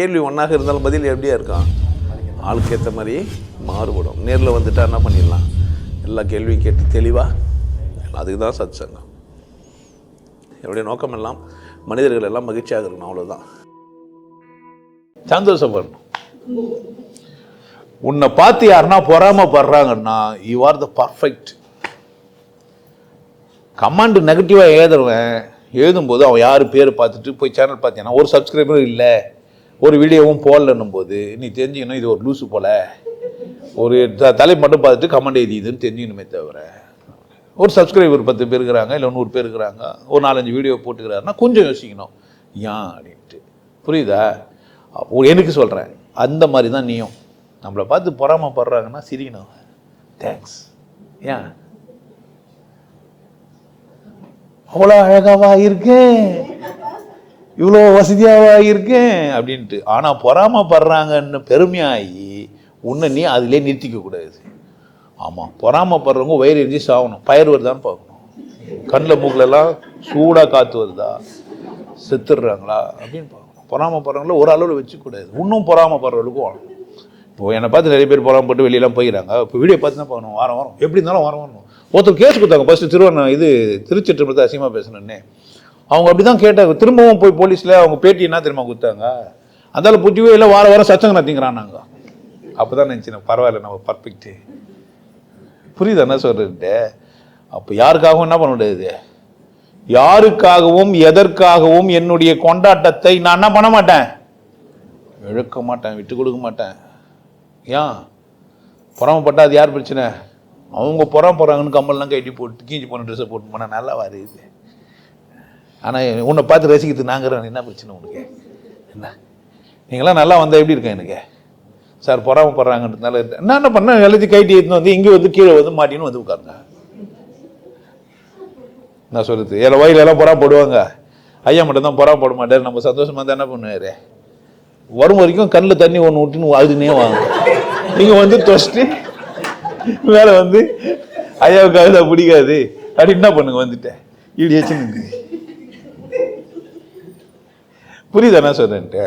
கேள்வி ஒன்றாக இருந்தாலும் பதில் எப்படியா இருக்கான் ஆளுக்கு ஏற்ற மாதிரி மாறுபடும். நேரில் வந்துட்டா என்ன பண்ணிடலாம்? எல்லா கேள்வியும் கேட்டு தெளிவாக அதுக்கு தான் சத் சங்கம் என்னுடைய நோக்கம் எல்லாம் மனிதர்கள் எல்லாம் மகிழ்ச்சியாக இருக்கணும் அவ்வளோதான் சந்தோஷப்படணும் உன்னை பார்த்து யாருன்னா பொறாமப்படுறாங்கன்னா you are the perfect comment நெகட்டிவாக எழுதுறவன் எழுதும்போது அவன் யார் பேர் பார்த்துட்டு போய் சேனல் பார்த்தீங்கன்னா ஒரு சப்ஸ்கிரைபரும் இல்லை. ஒரு வீடியோவும் போடலன்னும் போது நீ தெரிஞ்சுக்கணும் இது ஒரு லூஸு போல. ஒரு த- தலை மட்டும் பார்த்துட்டு கமெண்ட் எழுதிதுன்னு தெரிஞ்சுக்கணுமே தவிர. ஒரு சப்ஸ்கிரைபர் பத்து பேர் இருக்கிறாங்க இல்லை நூறு பேர் இருக்கிறாங்க ஒரு நாலஞ்சு வீடியோ போட்டுக்கிறாருன்னா கொஞ்சம் யோசிக்கணும். ஏன்? அப்படின்ட்டு. புரியுதா? எனக்கு சொல்கிறேன் அந்த மாதிரி தான் நீயும். நம்மளை பார்த்து பொறாமப்படுறாங்கன்னா சிரிக்கணும். தேங்க்ஸ் ஏன்? அவ்வளோ அழகாவா இருக்கேன். இவ்வளோ வசதியாக இருக்கேன் அப்படின்ட்டு. ஆனால் பொறாமப்படுறாங்கன்னு பெருமையாகி உன்னை நீ அதிலே நிறுத்திக்க கூடாது ஆமாம் பொறாமப்படுறவங்க வயிறு எரிஞ்சு சாகணும் பயிர் வருதான்னு பார்க்கணும். கண்ணில் மூக்கிலலாம் சூடாக காற்று வருதா? செத்துடுறாங்களா? அப்படின்னு பார்க்கணும். பொறாமப்படுறவங்கள ஒரு அளவில் வச்சுக்கூடாது. இன்னும் பொறாமப்படுறவங்களுக்கும் வாழணும். இப்போ என்னை பார்த்து நிறைய பேர் பொறாமப்பட்டு வெளியெல்லாம் போயிடறாங்க இப்போ வீடியோ பார்த்து தான் பார்க்கணும். வாரம் வாரம். எப்படி இருந்தாலும் வாரம் வரணும் ஒருத்தர் கேஸ் கொடுத்தாங்க. ஃபஸ்ட்டு திருவண்ணா இது திருச்சிற்றம்பலத்தை அசிங்கமாக பேசணுன்னே அவங்க அப்படி தான் கேட்டாங்க திரும்பவும் போய் போலீஸில் அவங்க பேட்டி என்ன தெரியுமா கொடுத்தாங்க? அதால புத்திவே இல்லை வார வாரம் சச்சங்க நடத்திங்கிறானாங்க அப்போ தான் நினச்சினேன் பரவாயில்ல நம்ம பர்ஃபெக்ட்டு புரியுது என்ன சொல்கிறேன்ட்டு அப்போ யாருக்காகவும் என்ன பண்ண முடியாது? யாருக்காகவும் எதற்காகவும் என்னுடைய கொண்டாட்டத்தை நான் என்ன பண்ண மாட்டேன்? இழக்க மாட்டேன் விட்டு கொடுக்க மாட்டேன். ஏன்? புறமப்பட்டா அது யார் பிரச்சனை? அவங்க புறம் போகிறாங்கன்னு கம்மல்லாம் கட்டி போட்டு கீஞ்சி போன ட்ரெஸ்ஸை போட்டு போனால் நல்லா வருது ஆனால் உன்னை பார்த்து ரசிக்கிறது நாங்கிறேன் என்ன பிரச்சனை உனக்கு? என்ன? நீங்களாம் நல்லா வந்தால் எப்படி இருக்கேன் எனக்கு? சார் பொறாமப்படுறாங்கன்றதுனால நான் என்ன பண்ணேன் எல்லாத்தையும் கைட்டி எடுத்துன்னு வந்து இங்கே வந்து கீழே வந்து மாட்டின்னு வந்து உட்காருங்க நான் சொல்லுது என் வயலெல்லாம் புறா போடுவாங்க. ஐயா மட்டும் தான் புறா போட மாட்டார். நம்ம சந்தோஷமா தான் என்ன பண்ணுவார்? வரும் வரைக்கும் கண்ணில் தண்ணி ஒன்று விட்டுன்னு அழுதுனே வாங்க. நீங்கள் வந்து தொஸ்ட்டு மேலே வந்து ஐயாவுக்கு அழுதா பிடிக்காது. அப்படி என்ன பண்ணுங்க? வந்துட்டேன். இப்படி வச்சுன்னு புரியுது என்ன சொல்றேன்ட்டு?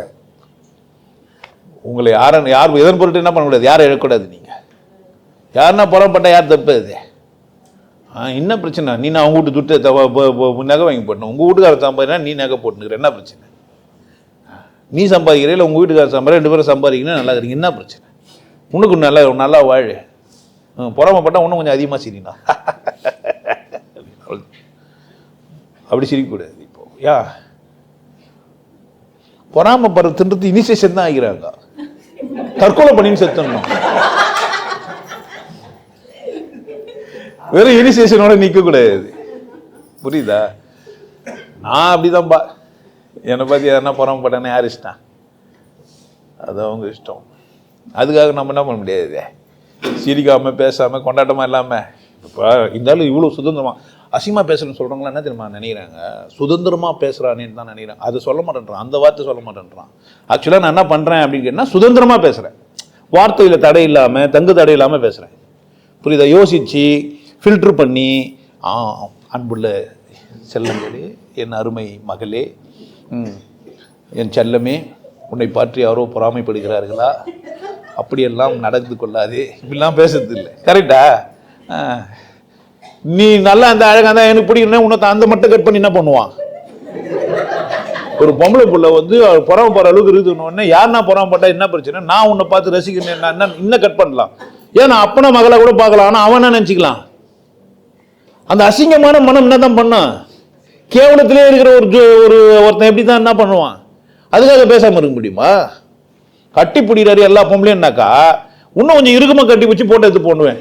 உங்களை யாரும் யார் எதன் பொருட்டு என்ன பண்ணக்கூடாது யாரும் இழக்கூடாது நீங்கள் யாருன்னா புறப்பட்டால் யார் தப்பு அது ஆ என்ன பிரச்சனை? நீ நான் அவங்க வீட்டு துட்டு நகை வாங்கி போட்டணும் உங்கள் வீட்டுக்காரர் சம்பாதினா நீ நகை போட்டுனுக்குற. என்ன பிரச்சனை? நீ சம்பாதிக்கிற இல்லை உங்கள் வீட்டுக்காரர் சம்பாதி ரெண்டு பேரும் சம்பாதிக்கணும் நல்லா இருக்கீங்க. என்ன பிரச்சனை? உனக்கு நல்லா நல்லா வாழு. புறமப்பட்டால் இன்னும் கொஞ்சம் அதிகமாக சிரினா. அப்படி சிரிக்கக்கூடாது இப்போ. யா பொறாமப்படுறதுன்றது இனிஷியேஷன் தான் ஆகிறாங்க. தற்கொலை பண்ணின்னு செத்துடணும். வெறும் இனிஷியேஷனோட நிற்க கூடாது புரியுதா? நான் அப்படிதான்ப்பா என்னை பற்றி எதனா பொறாமப்பட்டேன்னு யார் இஷ்டம்? அது அவங்க இஷ்டம். அதுக்காக நம்ம என்ன பண்ண முடியாது? சிரிக்காமல் பேசாமல் கொண்டாட்டமாக இல்லாமல் இப்போ இருந்தாலும் இவ்வளோ சுதந்திரமா அசிமா பேசுகிறேன்னு சொல்கிறவங்களாம் என்ன தெரியுமா நினைக்கிறாங்க? சுதந்திரமாக பேசுகிறானேன்னு தான் நினைக்கிறேன் அது சொல்ல மாட்டேன்றான். அந்த வார்த்தை சொல்ல மாட்டேன்றான். ஆக்சுவலாக நான் என்ன பண்ணுறேன் அப்படின்னு கேட்டால் சுதந்திரமாக பேசுகிறேன் வார்த்தையில் தடை இல்லாமல் தங்கு தடை இல்லாமல் பேசுகிறேன் புரியுதா? யோசித்து ஃபில்டர் பண்ணி ஆ அன்புள்ள செல்லங்களே என் அருமை மகளே ம், என் செல்லமே உன்னை பற்றி யாரோ பொறாமைப்படுகிறார்களா? அப்படியெல்லாம் நடந்து கொள்ளாது. இப்படிலாம் பேசுறது இல்லை கரெக்டா ஆ. நீ நல்லா அந்த அழகா இருந்தால் எனக்கு பிடிக்கணும் உனக்கு அந்த மட்டும் கட் பண்ணி என்ன பண்ணுவான்? ஒரு பொம்பளை பிள்ளை வந்து பொறாமப்படுற அளவுக்கு இருக்குன்னு யாருன்னா பொறாமப்பட்டா என்ன பிரச்சனை? நான் உன்னை பார்த்து ரசிக்கிறேன் நான் என்ன இன்னும் கட் பண்ணலாம். ஏன் நான் மகளை கூட பார்க்கலாம் ஆனால் அவன் என்ன நினச்சிக்கலாம்? அந்த அசிங்கமான மனம் என்ன தான் பண்ணான் கேவலத்திலே இருக்கிற ஒரு ஒரு ஒருத்தன் எப்படி தான் என்ன பண்ணுவான்? அதுக்காக பேசாம இருக்க முடியுமா? கட்டி பிடிக்கிறாரு எல்லா பொம்பளைன்னாக்கா இன்னும் கொஞ்சம் இருக்குமா கட்டி வச்சு போட்டு எடுத்து போடுவேன்.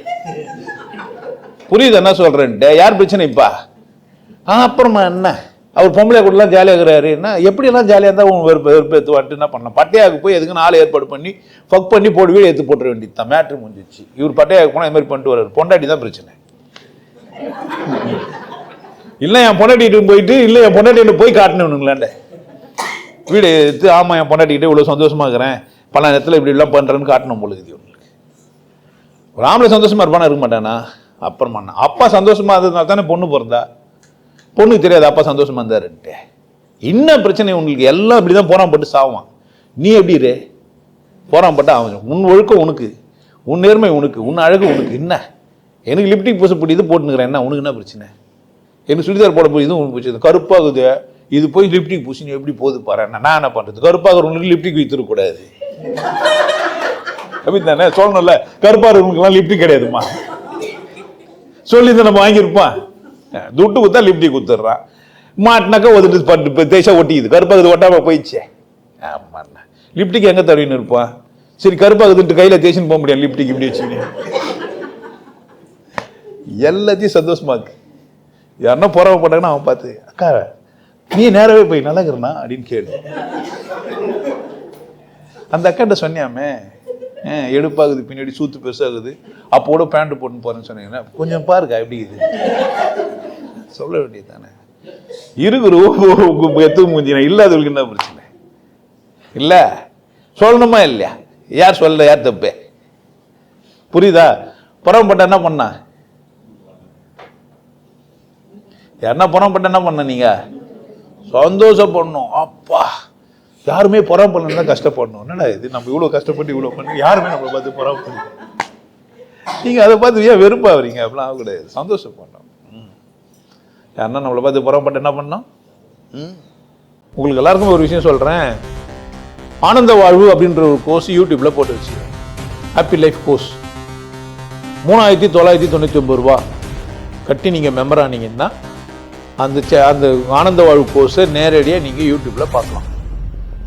புரியுது என்ன சொல்றேன்ட்டு யார் பிரச்சனைப்பா அப்புறமா என்ன? அவர் பொம்பளை கூடலாம் ஜாலியாக இருக்கிறாரு. என்ன? எப்படியெல்லாம் ஜாலியாக இருந்தால் உன் வெறுப்பு வெறுப்பு எடுத்து என்ன பண்ணலாம்? பட்டையாவுக்கு போய் எதுக்கு நாள் ஏற்பாடு பண்ணி ஃபக் பண்ணி போட்டு வீடு எடுத்து போட்டுற வேண்டியது தான் மேட்ரு முடிஞ்சிச்சு. இவர் பட்டையாவுக்கு போனால் இது மாதிரி பண்ணிட்டு வர்றாரு. பொண்டாட்டி தான் பிரச்சனை. இல்லை என் பொண்டாட்டிட்டு போயிட்டு இல்லை என் பொண்டாட்டிட்டு போய் காட்டணுங்களாண்ட வீடு எடுத்து ஆமாம் என் பொண்டாட்டிகிட்டே இவ்வளோ சந்தோஷமாக இருக்கிறேன். பல நேரத்தில் இப்படி எல்லாம் பண்ணுறேன்னு காட்டணும் பொழுது உங்களுக்கு ஒரு ஆம்பளை சந்தோஷமாக இருப்பானா? இருக்க மாட்டானா? அப்புறமா பண்ண அப்பா சந்தோஷமாக இருந்ததுனால தானே பொண்ணு பிறந்தா? பொண்ணுக்கு தெரியாது அப்பா சந்தோஷமாக இருந்தாருன்ட்டு. என்ன பிரச்சனை உங்களுக்கு? எல்லாம் இப்படி தான் போறான் போட்டு சாவான். நீ எப்படி ரே போறான் பட்டு அவன். உன் ஒழுக்கம் உனக்கு. உன் நேர்மை உனக்கு. உன் அழகு உனக்கு. என்ன? எனக்கு லிப்டிக் பூச பிடிக்குது போட்டுனுக்கிறேன் என்ன? உனக்கு என்ன பிரச்சனை? எனக்கு சுடிதார் போட போய் இதுவும் உனக்கு பிரச்சனை. கருப்பாகுது. இது போய் லிப்டிக் பூசி நீ எப்படி போகுது பாரு? நான் என்ன பண்ணுறது கருப்பாகிறவங்களுக்கு லிப்டிக் வைத்திருக்கக்கூடாது அப்படி தானே சொல்லணும்ல. கருப்பாகிறவங்களுக்குலாம் லிப்டிக் கிடையாதுமா சொல்லி தான் நம்ம வாங்கியிருப்பான் துட்டு குத்தா லிப்டி குத்துடுறான் மாட்டினாக்கா ஒதுட்டு பட்டு தேசம் ஒட்டிக்குது. கருப்பாகுது ஒட்டாம போயிடுச்சே. ஆமாண்ணா லிப்டிக்கு எங்கே தருவின்னு இருப்பான் சரி கருப்பாகுதுன்ட்டு கையில் தேய்ச்சின்னு போக முடியாது. லிப்டிக்கு இப்படி வச்சு எல்லாத்தையும் சந்தோஷமா இருக்கு. யாருன்னா புறவை போட்டாங்கன்னா அவன் பார்த்து அக்கா நீ நேரவே போய் நல்லா இருக்கிறனா அப்படின்னு கேளு. அந்த அக்காட்ட சொன்னியாமே எடுப்பாகுது பின்னாடி சூத்து பெருசாகுது. அப்போ கூட பேண்ட் போட்டுன்னு போறேன்னு சொன்னீங்கன்னா கொஞ்சம் பாருக்கா எப்படி இது? சொல்ல வேண்டியது தானே இருக்கிற எத்து மூஞ்சினா இல்லாதவங்களுக்கு என்ன பிரச்சனை? இல்லை. சொல்லணுமா இல்லையா? யார் சொல்ல யார் தப்பு? புரியுதா? புறம்பட்ட என்ன பண்ணா? யாருன்னா புறம்பட்ட என்ன பண்ண நீங்க? சந்தோஷப்படணும். அப்பா. யாருமே புறம் பண்ணலாம் கஷ்டப்படணும். என்னடா இது? நம்ம இவ்வளோ கஷ்டப்பட்டு இவ்வளோ பண்ணி யாருமே நம்மளை பார்த்து புறம் பண்ணி நீங்கள் அதை பார்த்து ஏன் வெறுப்பாகிறீங்க அப்படிலாம் ஆகக்கூடாது சந்தோஷப்படணும். ம். யாருன்னா நம்மளை பார்த்து புறப்பட்டு என்ன பண்ணோம் ம். உங்களுக்கு எல்லாருக்கும் ஒரு விஷயம் சொல்கிறேன் ஆனந்த வாழ்வு அப்படின்ற ஒரு கோர்ஸ் யூடியூப்பில் போட்டு வச்சு ஹாப்பி லைஃப் கோர்ஸ் மூணாயிரத்தி தொள்ளாயிரத்தி தொண்ணூற்றி ஒம்பது ரூபா. கட்டி நீங்கள் மெம்பர் ஆனீங்கன்னா அந்த சே- அந்த ஆனந்த வாழ்வு கோர்ஸை நேரடியாக நீங்கள் யூடியூப்பில் பார்க்கலாம்.